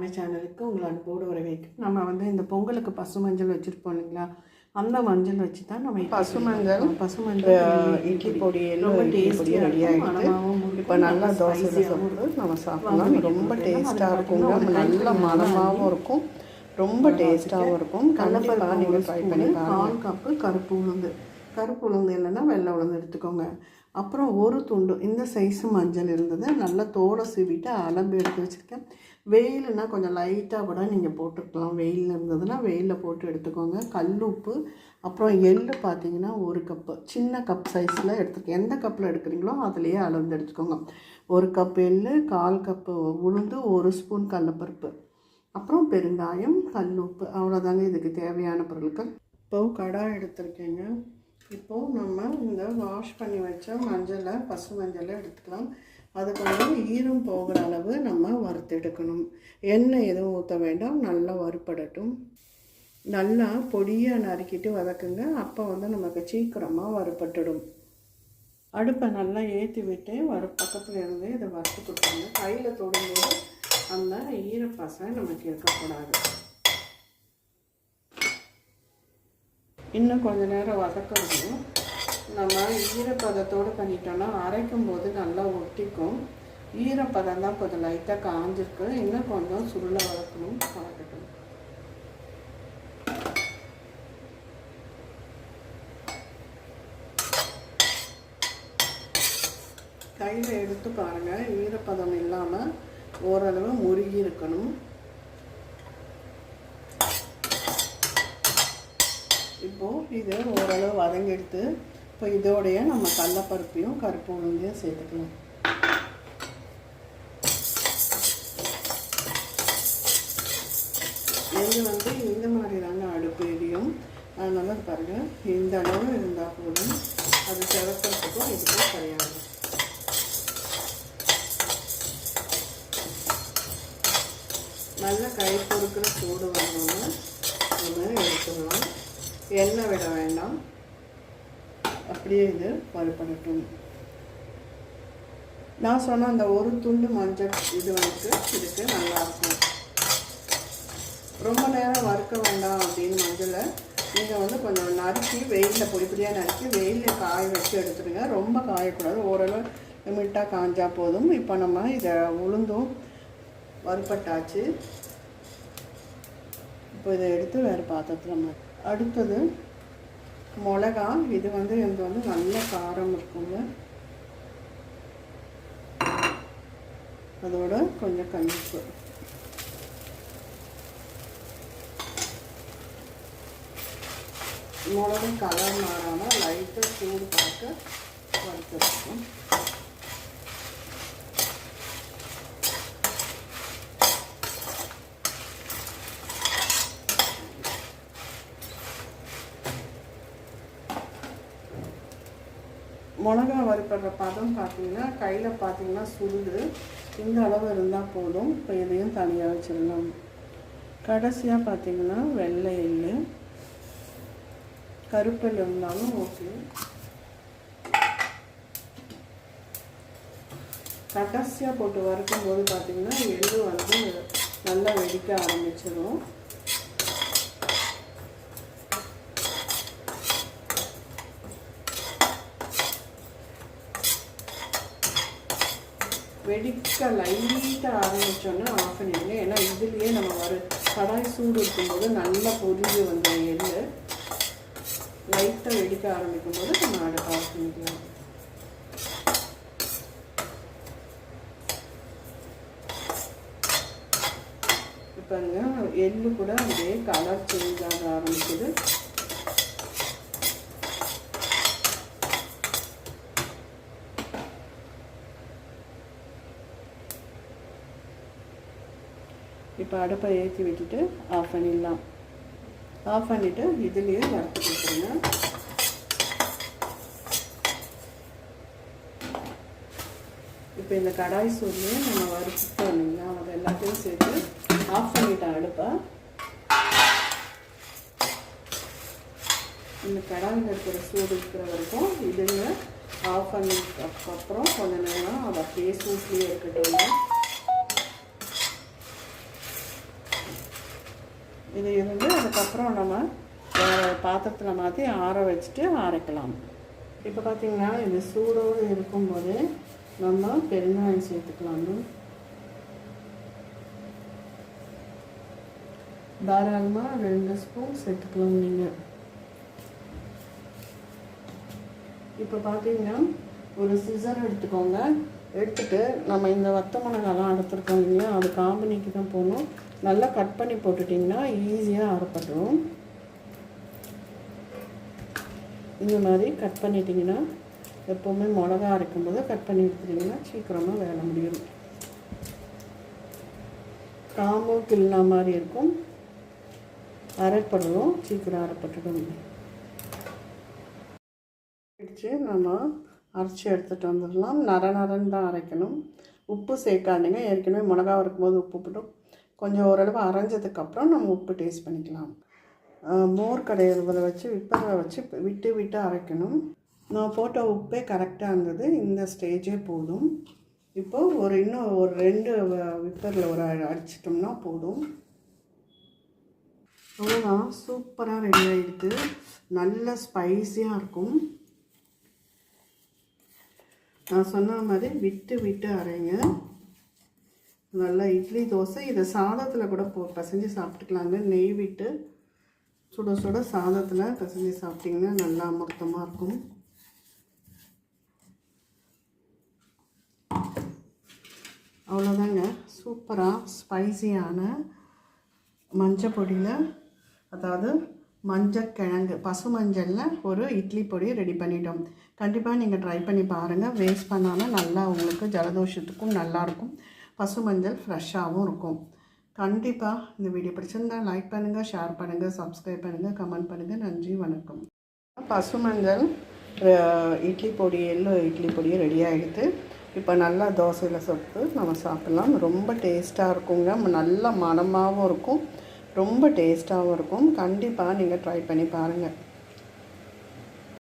அழகான சேனலுக்கு உங்களை அன்போடு வரவேற்கும் நம்ம வந்து இந்த பொங்கலுக்கு பசு மஞ்சள் வச்சுருப்போம் இல்லைங்களா? அந்த மஞ்சள் வச்சு தான் நம்ம இட்லி பசுமஞ்சள், செய்யலாம். பசுமஞ்சள் அஹ், இட்லி பொடி ரொம்ப டேஸ்டியாக ரெடி இருக்கும் ஆகிடுது மணமாகவும் இருக்கும் இப்போ நல்லா ஸ்பைசியாகவும் சாப்பிட்டு நம்ம சாப்பிடலாம். ரொம்ப. டேஸ்ட்டாக ஒரு நல்ல நல்லா இருக்கும். ரொம்ப டேஸ்ட்டாகவும் இருக்கும். கண்டிப்பாக நீங்கள் ட்ரை பண்ணி கால் கப்பு கருப்பு உளுந்து. கருப்பு உளுந்து இல்லைன்னா வெள்ளை உளுந்து எடுத்துக்கோங்க. அப்புறம் ஒரு துண்டு இந்த சைஸு மஞ்சள் இருந்தது. நல்லா தோலை சீவிட்டு அலம்பு எடுத்து வச்சுருக்கேன். வெயில்னா கொஞ்சம் லைட்டாக கூட நீங்கள் போட்டுக்கலாம் வெயில் இருந்ததுன்னா வெயிலில் போட்டு எடுத்துக்கோங்க. கல் உப்பு அப்புறம் எள்ளு பார்த்தீங்கன்னா ஒரு கப்பு சின்ன கப் சைஸில் எடுத்துக்க எந்த கப்பில் எடுக்கிறீங்களோ அதுலேயே அளந்து எடுத்துக்கோங்க. ஒரு கப் எள் கால் கப்பு உளுந்து ஒரு ஸ்பூன் கடலப்பருப்பு அப்புறம் பெருங்காயம் கல் உப்பு அவ்வளோதாங்க இதுக்கு தேவையான பொருட்கள். இப்போ கடாய் எடுத்திருக்கேங்க. இப்போது நம்ம இந்த வாஷ் பண்ணி வச்ச மஞ்சளை பசு மஞ்சளை எடுத்துக்கலாம். அது கொஞ்சம் ஈரம் போகிற அளவு நம்ம வறுத்தெடுக்கணும். எண்ணெய் எதுவும் ஊற்ற வேண்டாம் நல்லா வறுப்படட்டும். நல்லா பொடியாக நறுக்கிட்டு வதக்குங்க. அப்போ வந்து நமக்கு சீக்கிரமாக வறுப்பட்டுடும் அடுப்பை நல்லா ஏற்றி விட்டு வறு பக்கத்தில் இருந்து இதை வறுத்து கொடுத்தாங்க கையில் தொடும்போது அந்த ஈரப்பசை நமக்கு இருக்கக்கூடாது. இன்னும் கொஞ்ச நேரம் வதக்கணும் நம்ம ஈரப்பதத்தோடு பண்ணிட்டோம்னா அரைக்கும் போது நல்லா ஒட்டிக்கும். ஈரப்பதம் தான் கொஞ்சம் லைட்டாக காஞ்சிருக்கு. இன்னும் கொஞ்சம் சுருளை வளர்க்கணும் வதக்கட்டும். கையில் எடுத்து பாருங்கள் ஈரப்பதம் இல்லாமல் ஓரளவு முருகி இருக்கணும். இப்போது இதை ஓரளவு வதங்கெடுத்து இப்போ இதோடைய நம்ம கடலப்பருப்பையும் கருப்பு உளுந்தையும் சேர்த்துக்கலாம். இது வந்து இந்த மாதிரியான அடுப்பு எரியும். அதனால பாருங்கள் இந்த அளவு இருந்தால் போதும். அது சிறக்கிறதுக்கும் இதுக்கும் கிடையாது. நல்ல கை பொறுக்கிற சூடு வரணும்னு நம்ம எடுத்துக்கலாம். எண்ணெய் விட வேண்டாம். அப்படியே இது வறுபடட்டும் நான் சொன்ன அந்த ஒரு துண்டு மஞ்சள் இது வந்து இதுக்கு நல்லாயிருக்கும் ரொம்ப நேரம் வறுக்க வேண்டாம் அப்படின்னு மஞ்சளை நீங்கள் வந்து கொஞ்சம் நறுக்கி வெயிலில் பொடி பொடியாக நறுக்கி வெயிலில் காய வச்சு எடுத்துடுங்க. ரொம்ப காயக்கூடாது. ஓரளவு லிமிட்டாக காஞ்சா போதும். இப்போ நம்ம இதை உளுந்தும் வறுப்பட்டாச்சு இப்போ இதை எடுத்து வேறு பாத்திரத்தில் அடுத்தது மிளகா இது வந்து எனக்கு வந்து நல்ல காரம் இருக்குங்க. அதோட கொஞ்சம் கஞ்சிப்பு. மிளகு கலர் மாறாமல் லைட்டாக சூடு பார்க்க வறுத்துருக்கோம் மிளகா வறுப்படுற பதம் பார்த்தீங்கன்னா கையில் பார்த்தீங்கன்னா சுருடு இந்த அளவு இருந்தால் போதும். இப்போ இதையும் தனியாக வச்சிடலாம். கடைசியாக பார்த்தீங்கன்னா வெள்ளை எள்ளு. கருப்பெல் இருந்தாலும் ஓகே கடைசியாக போட்டு வறுக்கும் போது பார்த்தீங்கன்னா எள்ளு வந்து நல்லா வெடிக்க ஆரம்பிச்சிடும் வெடிக்க லைட்டாக ஆரம்பித்தோன்னா ஆஃப் பண்ணிடுங்க. ஏன்னா இதுலேயே நம்ம வர கடாய் சூடு இருக்கும்போது நல்லா பொரிஞ்சு வந்த எள்ளு லைட்டாக வெடிக்க ஆரம்பிக்கும் போது நம்ம அடுப்பு ஆஃப் பண்ணிக்கலாம். பாருங்க எள்ளு கூட அப்படியே கலர் சேஞ்ச் ஆக ஆரம்பிக்குது. இப்போ அடுப்பை ஏற்றி விட்டுட்டு ஆஃப் பண்ணிடலாம் ஆஃப் பண்ணிவிட்டு இதுலேயே வறுத்து கொடுத்துருங்க. இப்போ இந்த கடாய் சூட்லேயே நம்ம வறுத்துட்டோம் இல்லைங்களா? அதை எல்லாத்தையும் சேர்த்து ஆஃப் பண்ணிட்டேன் அடுப்பை. இந்த கடாயில் இருக்கிற சூடு இருக்கிற வரைக்கும் இதுங்க ஆஃப் பண்ணதுக்கப்புறம் கொஞ்ச நேரம் அதை அப்படியே சூட்லேயே இருக்கட்டும் இது இருந்து அதுக்கப்புறம் நம்ம வேறு பாத்திரத்தில் மாற்றி ஆற வச்சுட்டு அரைக்கலாம். இப்போ பார்த்திங்கன்னா இது சூடோடு இருக்கும்போது நம்ம பெருங்காயம் சேர்த்துக்கலாம் தாராளமாக ரெண்டு ஸ்பூன் சேர்த்துக்கலாம் நீங்கள் இப்போ பார்த்தீங்கன்னா ஒரு சிசர் எடுத்துக்கோங்க. எடுத்துட்டு நம்ம இந்த வத்த மிளகாலாம் அறுத்துருக்கோம் இல்லையா? அது காம்பினிக்கு தான் போகணும் நல்லா கட் பண்ணி போட்டுட்டிங்கன்னா ஈஸியாக அரைப்பட்டுரும். இந்த மாதிரி கட் பண்ணிட்டிங்கன்னா எப்போவுமே மிளகா அரைக்கும்போது கட் பண்ணி எடுத்துட்டிங்கன்னா சீக்கிரமாக வேலை முடியும் காம்போ கிள்னா மாதிரி இருக்கும். அரைப்படலும் சீக்கிரம் அரைப்பட்டுடும். நம்ம அரைச்சி எடுத்துகிட்டு வந்துடலாம். நர நரன்னு தான் அரைக்கணும். உப்பு சேர்க்காதீங்க. ஏற்கனவே மிளகா இருக்கும்போது உப்பு போட்டு கொஞ்சம் ஓரளவு அரைஞ்சதுக்கப்புறம் நம்ம உப்பு டேஸ்ட் பண்ணிக்கலாம். மோர் கடையிறதில் வச்சு விப்பரை வச்சு விட்டு விட்டு அரைக்கணும். நான் போட்ட உப்பே கரெக்டாக இருந்தது. இந்த ஸ்டேஜே போதும். இப்போது ஒரு இன்னும் ஒரு ரெண்டு விப்பரில் ஒரு அடிச்சிட்டோம்னா போதும். அவ்வளோதான் சூப்பராக ரெடி ஆகிடுது நல்ல ஸ்பைஸியாக இருக்கும். நான் சொன்ன மாதிரி விட்டு விட்டு அரைங்க. நல்லா இட்லி தோசை இதை சாதத்தில் கூட போ பசைஞ்சு சாப்பிட்டுக்கலாங்க. நெய் விட்டு சுட சுட சாதத்தில் பசைஞ்சு சாப்பிட்டிங்கன்னா நல்லா அமிர்தமாக இருக்கும். அவ்வளோதாங்க. சூப்பராக ஸ்பைசியான மஞ்சள் பொடியில் அதாவது மஞ்சக்கிழங்கு பசு மஞ்சளில் ஒரு இட்லி பொடி ரெடி பண்ணிட்டோம். கண்டிப்பாக நீங்கள் ட்ரை பண்ணி பாருங்கள் வேஸ்ட் பண்ணாமல் நல்லா உங்களுக்கு ஜலதோஷத்துக்கும் நல்லாயிருக்கும் பசு மஞ்சள் ஃப்ரெஷ்ஷாகவும் இருக்கும். கண்டிப்பாக இந்த வீடியோ பிடிச்சிருந்தா லைக் பண்ணுங்கள் ஷேர் பண்ணுங்கள் சப்ஸ்கிரைப் பண்ணுங்கள் கமெண்ட் பண்ணுங்கள் நன்றி வணக்கம். பசு மஞ்சள் இட்லி பொடி எள்ளு இட்லி பொடி ரெடி ஆகிடுது இப்போ நல்லா தோசையில் சொத்து நம்ம சாப்பிட்லாம். ரொம்ப டேஸ்ட்டாக இருக்குங்க. நல்லா மணமாகவும் இருக்கும். ரொம்ப டேஸ்ட்டாகவும் இருக்கும். கண்டிப்பாக நீங்கள் ட்ரை பண்ணி பாருங்கள்